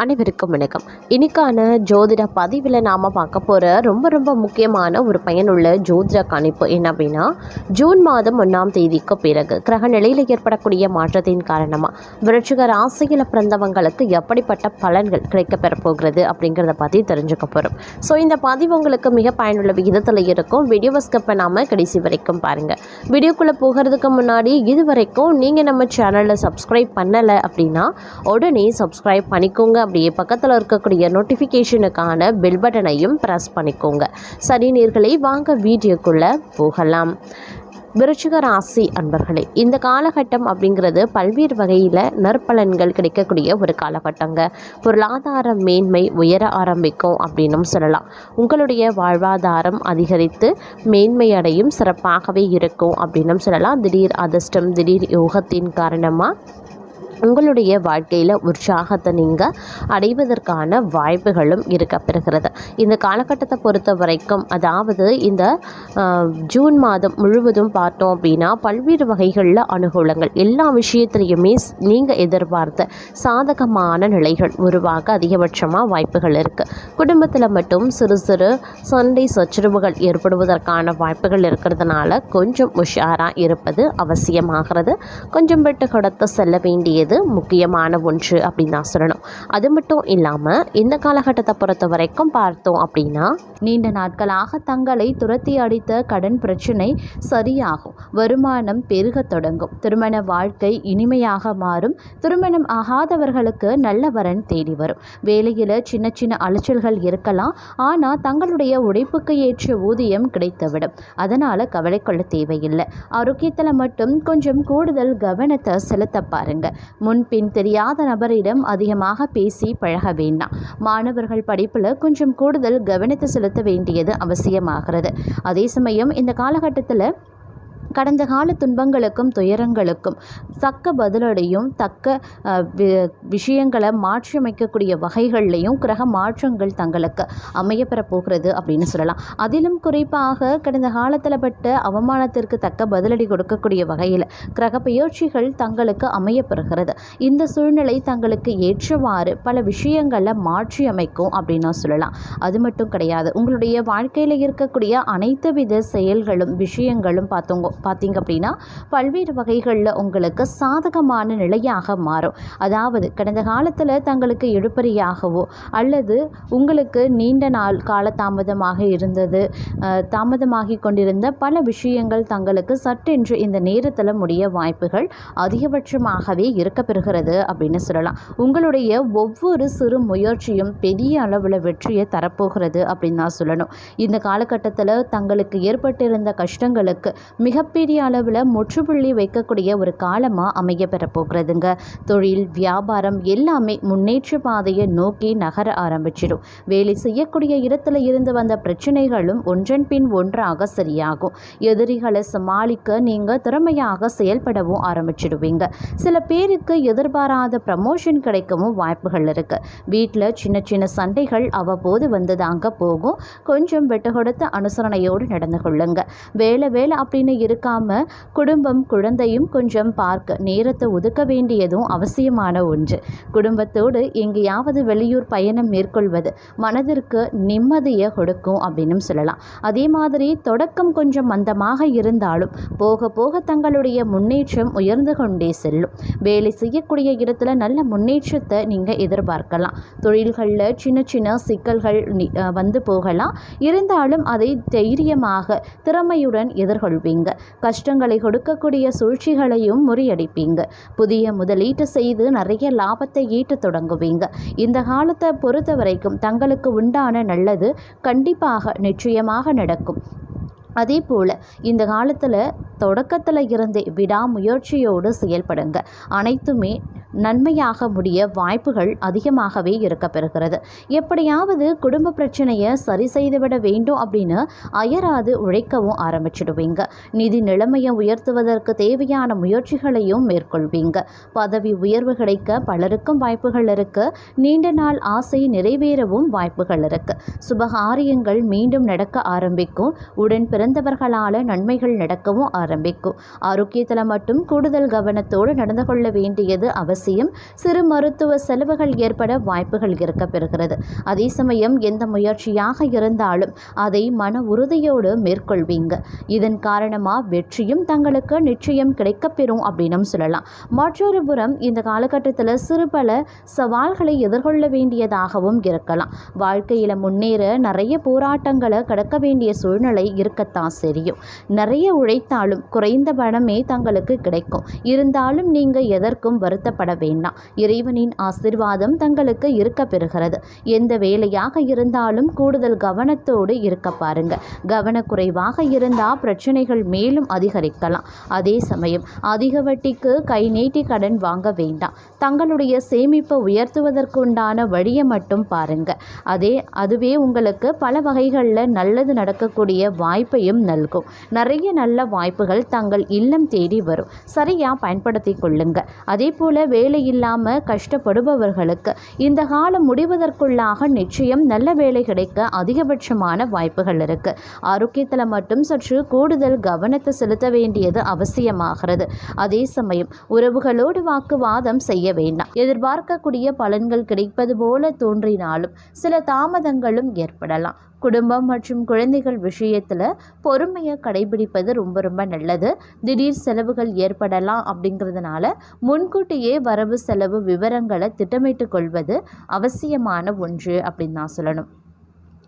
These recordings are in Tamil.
அனைவருக்கும் வணக்கம். இன்னைக்கான ஜோதிட பதிவில் நாம் பார்க்க போகிற ரொம்ப ரொம்ப முக்கியமான ஒரு பயனுள்ள ஜோதிட கணிப்பு என்ன அப்படின்னா ஜூன் மாதம் ஒன்றாம் தேதிக்கு பிறகு கிரக நிலையில் ஏற்படக்கூடிய மாற்றத்தின் காரணமாக விருட்சிக ராசியில் பிறந்தவங்களுக்கு எப்படிப்பட்ட பலன்கள் கிடைக்கப்பெற போகிறது அப்படிங்கிறத பற்றி தெரிஞ்சுக்க போகிறோம் ஸோ இந்த பதிவு உங்களுக்கு மிக பயனுள்ள விகிதத்தில் இருக்கும். வீடியோவை ஸ்கிப் பண்ணாமல் கடைசி வரைக்கும் பாருங்கள் வீடியோக்குள்ளே போகிறதுக்கு முன்னாடி இது வரைக்கும் நீங்கள் நம்ம சேனலில் சப்ஸ்கிரைப் பண்ணலை அப்படின்னா உடனே சப்ஸ்கிரைப் பண்ணிக்கோங்க அப்படியே பக்கத்தில் இருக்கக்கூடிய நோட்டிஃபிகேஷனுக்கான பெல் பட்டனையும் ப்ரெஸ் பண்ணிக்கோங்க. சரி நீர்களை வாங்க வீடியோக்குள்ளே போகலாம். விருச்சிக ராசி அன்பர்களே இந்த காலகட்டம் அப்படிங்கிறது பல்வேறு வகையில் நற்பலன்கள் கிடைக்கக்கூடிய ஒரு காலகட்டங்க. பொருளாதார மேன்மை உயர ஆரம்பிக்கும் அப்படின்னும் சொல்லலாம். உங்களுடைய வாழ்வாதாரம் அதிகரித்து மேன்மையடையும் சிறப்பாகவே இருக்கும் அப்படின்னும் சொல்லலாம். திடீர் அதிர்ஷ்டம் திடீர் யோகத்தின் காரணமாக உங்களுடைய வாழ்க்கையில் உற்சாகத்தை நீங்கள் அடைவதற்கான வாய்ப்புகளும் இருக்கப்படுகிறது இந்த காலகட்டத்தை பொறுத்த வரைக்கும் அதாவது இந்த ஜூன் மாதம் முழுவதும் பார்த்தோம் அப்படின்னா பல்வேறு வகைகளில் அனுகூலங்கள். எல்லா விஷயத்துலையுமே நீங்கள் எதிர்பார்த்த சாதகமான நிலைகள் உருவாக அதிகபட்சமாக வாய்ப்புகள் இருக்குது குடும்பத்தில் மட்டும் சிறு சிறு சண்டை சச்சரவுகள் ஏற்படுவதற்கான வாய்ப்புகள் இருக்கிறதுனால கொஞ்சம் உஷாராக இருப்பது அவசியமாகிறது. கொஞ்சம் விட்டு கடத்த செல்ல வேண்டியது முக்கியமான ஒன்று அப்படின்னு தான் சொல்லணும். அது மட்டும் இல்லாமல் இந்த காலகட்டத்தை பொறுத்த வரைக்கும் பார்த்தோம் அப்படின்னா நீண்ட நாட்களாக தங்களை துரத்தி அடித்த கடன் பிரச்சனை சரியாகும். வருமானம் பெருகத் தொடங்கும். திருமண வாழ்க்கை இனிமையாக மாறும். திருமணம் ஆகாதவர்களுக்கு நல்ல வரன் தேடி வரும். வேலையில் சின்ன சின்ன அலைச்சல்கள் இருக்கலாம். ஆனால் தங்களுடைய உழைப்புக்கு ஏற்ற ஊதியம் கிடைத்துவிடும். அதனால் கவலை கொள்ள தேவையில்லை. ஆரோக்கியத்தில் மட்டும் கொஞ்சம் கூடுதல் கவனத்தை செலுத்த பாருங்கள் முன்பின் தெரியாத நபரிடம் அதிகமாக பேசி பழக வேண்டாம். மாணவர்கள் படிப்பில் கொஞ்சம் கூடுதல் கவனத்தை செலுத்த வேண்டியது அவசியமாகிறது. அதே சமயம் இந்த காலகட்டத்தில் கடந்த கால துன்பங்களுக்கும் துயரங்களுக்கும் தக்க பதிலடையும் தக்க வி- விஷயங்களை மாற்றியமைக்கக்கூடிய வகைகள்லையும் கிரக மாற்றங்கள் தங்களுக்கு அமையப்பெற போகிறது அப்படின்னு சொல்லலாம். அதிலும் குறிப்பாக கடந்த காலத்தில் பட்ட அவமானத்திற்கு தக்க பதிலடி கொடுக்கக்கூடிய வகையில் கிரக பயிற்சிகள் தங்களுக்கு அமையப்பெறுகிறது. இந்த சூழ்நிலை தங்களுக்கு ஏற்றவாறு பல விஷயங்களை மாற்றி அமைக்கும் அப்படின்னு சொல்லலாம். அது மட்டும் கிடையாது. உங்களுடைய வாழ்க்கையில் இருக்கக்கூடிய அனைத்து வித செயல்களும் விஷயங்களும் பார்த்தோங்க பார்த்தீங்க அப்படின்னா பல்வேறு வகைகளில் உங்களுக்கு சாதகமான நிலையாக மாறும். அதாவது கடந்த காலத்தில் தங்களுக்கு இழுபறியாகவோ அல்லது உங்களுக்கு நீண்ட நாள் கால தாமதமாக இருந்தது தாமதமாகி கொண்டிருந்த பல விஷயங்கள் தங்களுக்கு சட்டென்று இந்த நேரத்தில் முடிய வாய்ப்புகள் அதிகபட்சமாகவே இருக்கப்பெறுகிறது அப்படின்னு சொல்லலாம். உங்களுடைய ஒவ்வொரு சிறு முயற்சியும் பெரிய அளவில் வெற்றியை தரப்போகிறது அப்படின்னு தான் சொல்லணும். இந்த காலகட்டத்தில் தங்களுக்கு ஏற்பட்டிருந்த கஷ்டங்களுக்கு மிக மிகப்பெரிய அளவில் முற்றுப்புள்ளி வைக்கக்கூடிய ஒரு காலமாக அமைய பெறப்போகிறதுங்க. தொழில் வியாபாரம் எல்லாமே முன்னேற்ற பாதையை நோக்கி நகர ஆரம்பிச்சிடும். வேலை செய்யக்கூடிய இடத்துல இருந்து வந்த பிரச்சனைகளும் ஒன்றன் பின் ஒன்றாக சரியாகும். எதிரிகளை சமாளிக்க நீங்கள் திறமையாக செயல்படவும் ஆரம்பிச்சிடுவீங்க. சில பேருக்கு எதிர்பாராத ப்ரமோஷன் கிடைக்கவும் வாய்ப்புகள் இருக்கு. வீட்டில் சின்ன சின்ன சண்டைகள் அவ்வப்போது வந்து தாங்க போகும். கொஞ்சம் வெட்டு கொடுத்து அனுசரணையோடு நடந்து கொள்ளுங்க. வேலை வேலை அப்படின்னு இருக்காம குடும்பம் குழந்தையும் கொஞ்சம் பார்க்க நேரத்தை ஒதுக்க வேண்டியதும் அவசியமான ஒன்று. குடும்பத்தோடு எங்கேயாவது வெளியூர் பயணம் மேற்கொள்வது மனதிற்கு நிம்மதியை கொடுக்கும் அப்படின்னு சொல்லலாம். அதே மாதிரி தொடக்கம் கொஞ்சம் மந்தமாக இருந்தாலும் போக போக தங்களுடைய முன்னேற்றம் உயர்ந்து கொண்டே செல்லும். வேலை செய்யக்கூடிய இடத்துல நல்ல முன்னேற்றத்தை நீங்கள் எதிர்பார்க்கலாம். தொழில்களில் சின்ன சின்ன சிக்கல்கள் வந்து போகலாம். இருந்தாலும் அதை தைரியமாக திறமையுடன் எதிர்கொள்வீங்க. கஷ்டங்களை கொடுக்கக்கூடிய சூழ்ச்சிகளையும் முறியடிப்பீங்க. புதிய முதலீட்டு செய்து நிறைய லாபத்தை ஈட்ட தொடங்குவீங்க. இந்த காலத்தை பொறுத்த வரைக்கும் தங்களுக்கு உண்டான நல்லது கண்டிப்பாக நிச்சயமாக நடக்கும். அதே போல் இந்த காலத்தில் தொடக்கத்தில் இருந்தே விடாமுயற்சியோடு செயல்படுங்க. அனைத்துமே நன்மையாக முடிய வாய்ப்புகள் அதிகமாகவே இருக்கப்பெறுகிறது. எப்படியாவது குடும்ப பிரச்சனையை சரி செய்துவிட வேண்டும் அப்படின்னு அயராது உழைக்கவும் ஆரம்பிச்சிடுவீங்க. நிதி நிலைமையை உயர்த்துவதற்கு தேவையான முயற்சிகளையும் மேற்கொள்வீங்க. பதவி உயர்வு கிடைக்க பலருக்கும் வாய்ப்புகள் இருக்கு. நீண்ட நாள் ஆசை நிறைவேறவும் வாய்ப்புகள் இருக்கு. சுபகாரியங்கள் மீண்டும் நடக்க ஆரம்பிக்கும். உடன் பிறந்த இழந்தவர்களால் நன்மைகள் நடக்கவும் ஆரம்பிக்கும். ஆரோக்கியத்தில் மட்டும் கூடுதல் கவனத்தோடு நடந்து கொள்ள வேண்டியது அவசியம். சிறு மருத்துவ செலவுகள் ஏற்பட வாய்ப்புகள் இருக்க பெறுகிறது அதே சமயம் எந்த முயற்சியாக இருந்தாலும் அதை மன உறுதியோடு மேற்கொள்வீங்க. இதன் காரணமாக வெற்றியும் தங்களுக்கு நிச்சயம் கிடைக்கப்பெறும் அப்படின்னு சொல்லலாம். மற்றொரு புறம் இந்த காலகட்டத்தில் சிறு பல சவால்களை எதிர்கொள்ள வேண்டியதாகவும் இருக்கலாம். வாழ்க்கையில் முன்னேற நிறைய போராட்டங்களை கடக்க வேண்டிய சூழ்நிலை இருக்கத்தான் தெரியும் நிறைய உழைத்தாலும் குறைந்த பணமே தங்களுக்கு கிடைக்கும். இருந்தாலும் நீங்கள் எதற்கும் வருத்தப்பட வேண்டாம். இறைவனின் ஆசிர்வாதம் தங்களுக்கு இருக்க பெறுகிறது. எந்த வேலையாக இருந்தாலும் கூடுதல் கவனத்தோடு இருக்க பாருங்க. கவனக்குறைவாக இருந்தால் பிரச்சனைகள் மேலும் அதிகரிக்கலாம். அதே சமயம் அதிக வட்டிக்கு கை நீட்டி கடன் வாங்க வேண்டாம். தங்களுடைய சேமிப்பை உயர்த்துவதற்குண்டான வழியை மட்டும் பாருங்க. அதே அதுவே உங்களுக்கு பல வகைகளில் நல்லது நடக்கக்கூடிய வாய்ப்பை வாய்ப்பையும் நல்கும். நிறைய நல்ல வாய்ப்புகள் தங்கள் இல்லம் தேடி வரும். சரியாக பயன்படுத்தி கொள்ளுங்க. அதே போல் வேலை இல்லாமல் கஷ்டப்படுபவர்களுக்கு இந்த காலம் முடிவதற்குள்ளாக நிச்சயம் நல்ல வேலை கிடைக்க அதிகபட்சமான வாய்ப்புகள் இருக்கு. ஆரோக்கியத்தில் மட்டும் சற்று கூடுதல் கவனத்தை செலுத்த வேண்டியது அவசியமாகிறது. அதே சமயம் உறவுகளோடு வாக்குவாதம் செய்ய வேண்டாம். எதிர்பார்க்கக்கூடிய பலன்கள் கிடைப்பது போல தோன்றினாலும் சில தாமதங்களும் ஏற்படலாம். குடும்பம் மற்றும் குழந்தைகள் விஷயத்தில் பொறுமையை கடைபிடிப்பது ரொம்ப ரொம்ப நல்லது. திடீர் செலவுகள் ஏற்படலாம் அப்படிங்கிறதுனால முன்கூட்டியே வரவு செலவு விவரங்களை திட்டமிட்டு கொள்வது அவசியமான ஒன்று அப்படின்னு நான் சொல்லணும்.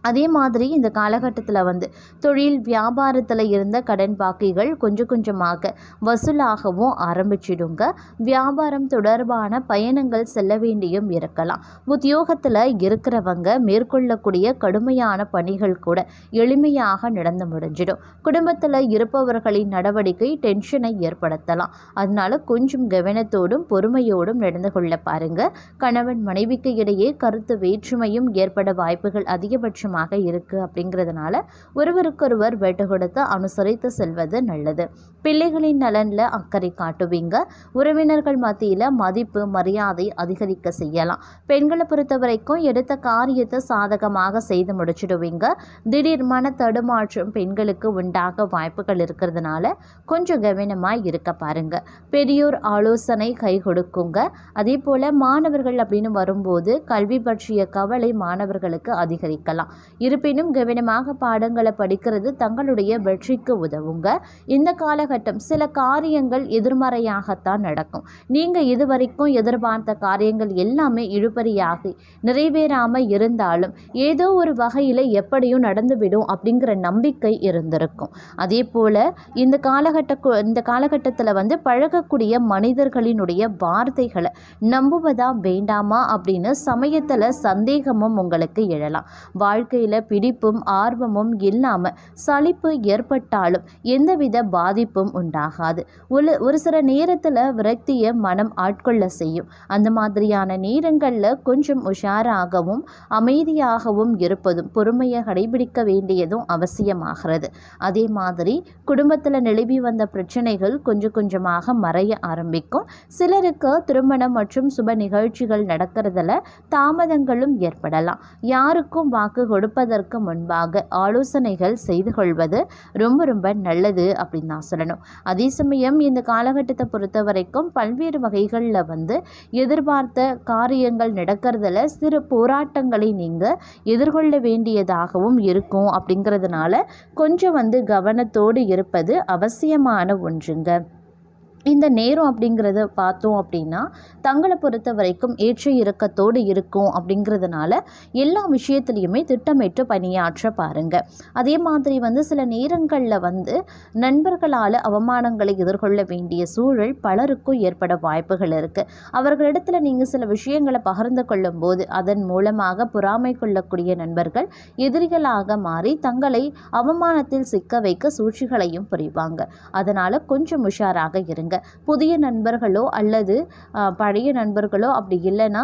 அதே மாதிரி இந்த காலகட்டத்தில் வந்து தொழில் வியாபாரத்தில் இருந்த கடன் பாக்கிகள் கொஞ்சம் கொஞ்சமாக வசூலாகவும் ஆரம்பிச்சிடுங்க. வியாபாரம் தொடர்பான பயணங்கள் செல்ல வேண்டியும் இருக்கலாம். உத்தியோகத்தில் இருக்கிறவங்க மேற்கொள்ளக்கூடிய கடுமையான பணிகள் கூட எளிமையாக நடந்து முடிஞ்சிடும். குடும்பத்தில் இருப்பவர்களின் நடவடிக்கை டென்ஷனை ஏற்படுத்தலாம். அதனால கொஞ்சம் கவனத்தோடும் பொறுமையோடும் நடந்து கொள்ள பாருங்க. கணவன் மனைவிக்கு இடையே கருத்து வேற்றுமையும் ஏற்பட வாய்ப்புகள் அதிகபட்சம் சந்தோஷமாக இருக்கு அப்படிங்கிறதுனால ஒருவருக்கொருவர் வெட்டு கொடுத்து அனுசரித்து செல்வது நல்லது. பிள்ளைகளின் நலனில் அக்கறை காட்டுவீங்க. உறவினர்கள் மத்தியில் மதிப்பு மரியாதை அதிகரிக்க செய்யலாம். பெண்களை பொறுத்த வரைக்கும் எடுத்த காரியத்தை சாதகமாக செய்து முடிச்சிடுவீங்க. திடீர் மன தடுமாற்றம் பெண்களுக்கு உண்டாக வாய்ப்புகள் இருக்கிறதுனால கொஞ்சம் கவனமாக இருக்க பாருங்க. பெரியோர் ஆலோசனை கை கொடுக்குங்க. அதே போல் மாணவர்கள் அப்படின்னு வரும்போது கல்வி பற்றிய கவலை மாணவர்களுக்கு அதிகரிக்கலாம். இருப்பினும் கவனமாக பாடங்களை படிக்கிறது தங்களுடைய வெற்றிக்கு உதவுங்க. இந்த காலகட்டம் சில காரியங்கள் எதிர்மறையாகத்தான் நடக்கும். நீங்கள் இதுவரைக்கும் எதிர்பார்த்த காரியங்கள் எல்லாமே இழுபறியாகி நிறைவேறாமல் இருந்தாலும் ஏதோ ஒரு வகையில் எப்படியும் நடந்துவிடும் அப்படிங்கிற நம்பிக்கை இருந்திருக்கும். அதே போல் இந்த காலகட்ட இந்த காலகட்டத்தில் வந்து பழகக்கூடிய மனிதர்களினுடைய வார்த்தைகளை நம்புவதா வேண்டாமா அப்படின்னு சமயத்தில் சந்தேகமும் உங்களுக்கு எழலாம். வாழ்க்கையில் பிடிப்பும் ஆர்வமும் இல்லாமல் சலிப்பு ஏற்பட்டாலும் எந்தவித பாதிப்பும் உண்டாகாது. ஒரு ஒரு சில நேரத்தில் விரக்தியை மனம் ஆட்கொள்ள செய்யும். அந்த மாதிரியான நேரங்களில் கொஞ்சம் உஷாராகவும் அமைதியாகவும் இருப்பதும் பொறுமையை கடைபிடிக்க வேண்டியதும் அவசியமாகிறது. அதே மாதிரி குடும்பத்தில் நிலவி வந்த பிரச்சனைகள் கொஞ்சம் கொஞ்சமாக மறைய ஆரம்பிக்கும். சிலருக்கு திருமணம் மற்றும் சுப நிகழ்ச்சிகள் நடக்கிறதுல தாமதங்களும் ஏற்படலாம். யாருக்கும் வாக்கு கொடுப்பதற்கு முன்பாக ஆலோசனைகள் செய்து கொள்வது ரொம்ப ரொம்ப நல்லது அப்படின்னு நான் சொல்லணும். அதே சமயம் இந்த காலகட்டத்தை பொறுத்த வரைக்கும் பல்வேறு வகைகளில் வந்து எதிர்பார்த்த காரியங்கள் நடக்கிறதுல சிறு போராட்டங்களை நீங்கள் எதிர்கொள்ள வேண்டியதாகவும் இருக்கும் அப்படிங்கிறதுனால கொஞ்சம் வந்து கவனத்தோடு இருப்பது அவசியமான ஒன்றுங்க. இந்த நேரம் அப்படிங்கிறத பார்த்தோம் அப்படின்னா தங்களை பொறுத்த வரைக்கும் ஏற்ற இறக்கத்தோடு இருக்கும் அப்படிங்கிறதுனால எல்லா விஷயத்துலையுமே திட்டமிட்டு பணியாற்ற பாருங்கள் அதே மாதிரி வந்து சில நேரங்களில் வந்து நண்பர்களால் அவமானங்களை எதிர்கொள்ள வேண்டிய சூழல் பலருக்கும் ஏற்பட வாய்ப்புகள் இருக்குது அவர்களிடத்தில் நீங்கள் சில விஷயங்களை பகிர்ந்து கொள்ளும்போது அதன் மூலமாக பொறாமை கொள்ளக்கூடிய நண்பர்கள் எதிரிகளாக மாறி தங்களை அவமானத்தில் சிக்க வைக்க சூழ்ச்சிகளையும் புரிவாங்க. அதனால் கொஞ்சம் உஷாராக இருங்க. பாருங்கள் புதிய நண்பர்களோ அல்லது பழைய நண்பர்களோ அப்படி இல்லைன்னா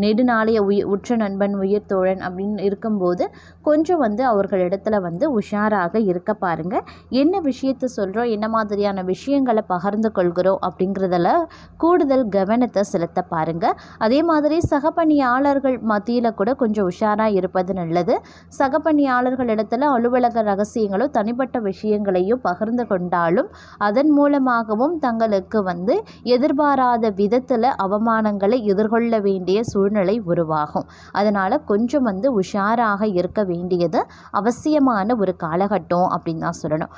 நெடுநாளைய உயிர் உற்ற நண்பன் உயிர் தோழன் அப்படின்னு இருக்கும்போது கொஞ்சம் வந்து அவர்களிடத்துல வந்து உஷாராக இருக்க பாருங்கள் என்ன விஷயத்தை சொல்கிறோம் என்ன மாதிரியான விஷயங்களை பகிர்ந்து கொள்கிறோம் அப்படிங்கிறதுல கூடுதல் கவனத்தை செலுத்த பாருங்கள் அதே மாதிரி சக பணியாளர்கள் மத்தியில் கூட கொஞ்சம் உஷாராக இருப்பது நல்லது. சக பணியாளர்கள் இடத்துல அலுவலக ரகசியங்களோ தனிப்பட்ட விஷயங்களையும் பகிர்ந்து கொண்டாலும் அதன் மூலமாகவும் தங்களுக்கு வந்து எதிர்பாராத விதத்தில் அவமானங்களை எதிர்கொள்ள வேண்டிய சூழ்நிலை உருவாகும். அதனால் கொஞ்சம் வந்து உஷாராக இருக்க வேண்டியது அவசியமான ஒரு காலகட்டம் அப்படின்னு தான் சொல்லணும்.